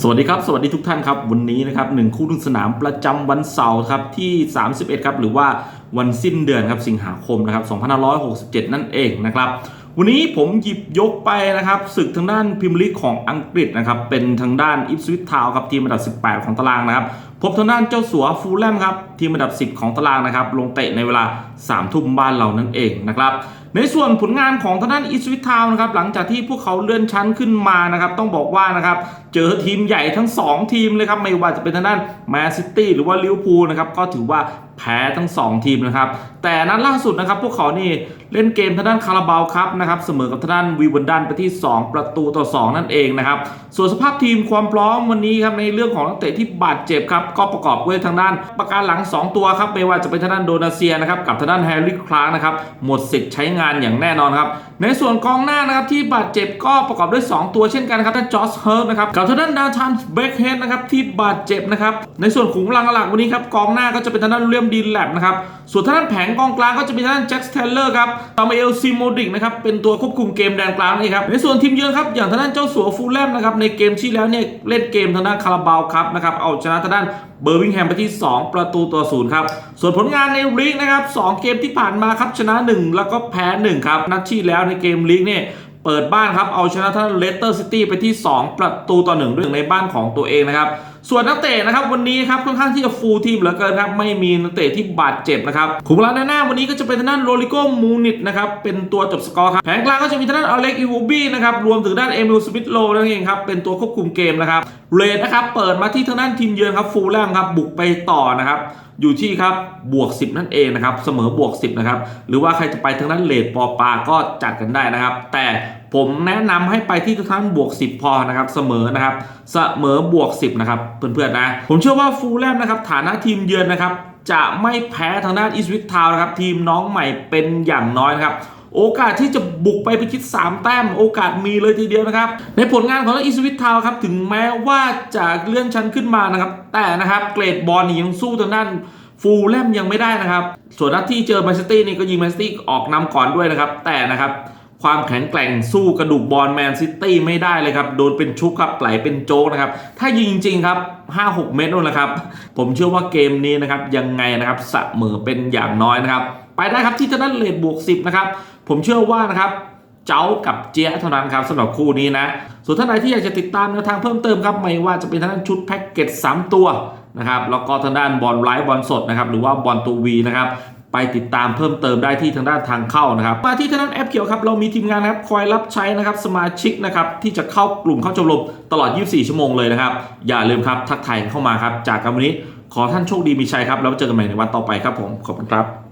สวัสดีครับ สวัสดีทุกท่านครับ วันนี้นะครับหนึ่งคู่ทุ่งสนามประจำวันเสาร์ครับที่ 31 ครับหรือว่าวันสิ้นเดือนครับสิงหาคมนะครับ2567 นั่นเองนะครับวันนี้ผมหยิบยกไปนะครับศึกทางด้านพิมลิกของอังกฤษนะครับเป็นทางด้านอิฟสวิตทาวครับทีมอันดับ 18 ของตารางนะครับ พบทางด้านเจ้าสัวฟูลแลมครับทีมอันดับ 10 ของตารางนะครับลงเตะในเวลา3ทุ่มบ้านเรานั่นเองนะครับในส่วนผลงานของทางด้านอิสวิทาวนะครับหลังจากที่พวกเขาเลื่อนชั้นขึ้นมานะครับต้องบอกว่านะครับเจอทีมใหญ่ทั้ง 2 ทีมเลยครับไม่ว่าจะเป็นทางด้านแมนซิตี้หรือว่าลิเวอร์พูลนะครับก็ถือว่า แพ้ทั้ง 2 ทีมนะครับ แต่นัดล่าสุดนะครับ พวกเขานี่เล่นเกมทางด้านคาราบาวครับนะครับเสมอกับทางด้านวีวันดันไปที่ 2 ประตูต่อ 2 นั่นเองนะครับ ส่วนสภาพทีมความพร้อมวันนี้ครับในเรื่องของนักเตะที่บาดเจ็บครับ ก็ประกอบด้วยทางด้านประการหลัง 2 ตัวครับไม่ว่าจะเป็นทางด้านโดนาเซียนะครับกับทางด้านแฮร์รี่คลาร์นะครับหมดสิทธิ์ใช้งานอย่างแน่นอนครับในส่วนกองหน้านะครับที่บาดเจ็บก็ประกอบด้วย 2 ตัวเช่นกันครับท่านจอร์เฮิร์กนะครับกับทางด้านดาวทันเบคเฮดนะครับที่บาดเจ็บนะครับในส่วนขุมกำลังหลักวันนี้ครับกองหน้าก็จะเป็นทางด้านเลียมดีแลบนะครับ ส่วนทางด้านแผงกองกลางก็จะมีทางด้านแจ็คสเทเลอร์ครับตามเอลซิโมดิกนะครับ เป็นตัวควบคุมเกมแดนกลางนี่ครับ ในส่วนทีมเยือนครับ อย่างทางด้านเจ้าสัวฟูลแลมนะครับ ในเกมที่แล้วเนี่ยเล่นเกมทางด้านคาราบาวครับนะครับ เอาชนะทางด้านเบอร์วิงแฮมไปที่ 2 ประตูต่อศูนย์ครับ ส่วนผลงานในลีกนะครับ2เกมที่ผ่านมาครับชนะ 1 แล้วก็แพ้1ครับ นัดที่แล้วในเกมลีกเนี่ยเปิดบ้านครับเอาชนะท่านเลสเตอร์ซิตี้ไปที่ 2 ประตูต่อหนึ่งด้วยในบ้านของตัวเองนะครับ ส่วนนักเตะนะครับวันนี้ครับค่อนข้างที่จะฟูลทีมเหลือเกินครับไม่มีนักเตะที่บาดเจ็บนะครับขุมพลังด้านหน้าวันนี้ก็จะเป็นทางด้านโรลิโกมูนิตนะครับเป็นตัวจบสกอร์ครับแผงกลางก็จะมีทางด้านอเล็กอีวูบี้นะครับรวมถึงด้านเอมิลสมิธโลนั่นเองครับเป็นตัวควบคุมเกมนะครับเรดนะครับเปิดมาที่ทางด้านทีมเยือนครับฟูลแลมครับบุกไปต่อนะครับอยู่ที่ครับบวก 10 นั่นเองนะครับเสมอบวก 10นะครับหรือว่าใครจะไปทางด้านเลทปอปาก็จัดกันได้นะครับ แต่ผมแนะนำให้ไปที่ทางด้านบวก 10 พอนะครับเสมอนะครับเสมอบวก 10นะครับเพื่อนๆนะผมเชื่อว่าฟูลแลมนะครับฐานะทีมเยือนนะครับจะไม่แพ้ทางด้านอีสวิตทาวนะครับทีมน้องใหม่เป็นอย่างน้อยนะครับ โอกาสที่จะบุกไปพิชิต3แต้ม โอกาสมีเลยทีเดียวนะครับ ในผลงานของอิสวิตทาวครับ ถึงแม้ว่าจะเลื่อนชั้นขึ้นมานะครับ แต่นะครับเกรดบอลนี่ยังสู้ทางด้านฟูลแลมยังไม่ได้นะครับ ส่วนนัดที่เจอแมนซิตี้นี่ก็ยิงแมนซิตี้ออกนำก่อนด้วยนะครับ แต่นะครับความแข็งแกร่งสู้กระดูกบอลแมนซิตี้ไม่ได้เลยครับ โดนเป็นชุบครับไหลเป็นโจ๊กนะครับ ถ้ายิงจริงครับ 5-6 เมตรนู่นแหละครับ ผมเชื่อว่าเกมนี้นะครับ ยังไงนะครับเสมอเป็นอย่างน้อยนะครับ ไปได้ครับที่ทางด้นเลดบวก 10 นะครับ ผมเชื่อว่านะครับเจ้ากับเจ๊ยเท่านั้นครับสำหรับคู่นี้นะ ส่วนท่านใดที่อยากจะติดตามแนวทางเพิ่มเติมครับ ไม่ว่าจะเป็นทางด้านชุดแพ็กเกจ3 ตัวนะครับ แล้วก็ทางด้านบอลไลฟ์บอลสดนะครับ หรือว่าบอลตัววีนะครับไปติดตามเพิ่มเติมได้ที่ทางด้านทางเข้านะครับ มาที่ทางด้านแอปเขียวครับ เรามีทีมงานนะครับคอยรับใช้นะครับสมาชิกนะครับที่จะเข้ากลุ่มเข้าชมรมตลอด 24 ชั่วโมงเลยนะครับ อย่าลืมครับทักทายเข้ามาครับ จากกันวันนี้ขอท่านโชคดีมีชัยครับแล้วเจอกันใหม่ในวันต่อไปครับผมขอบคุณครับ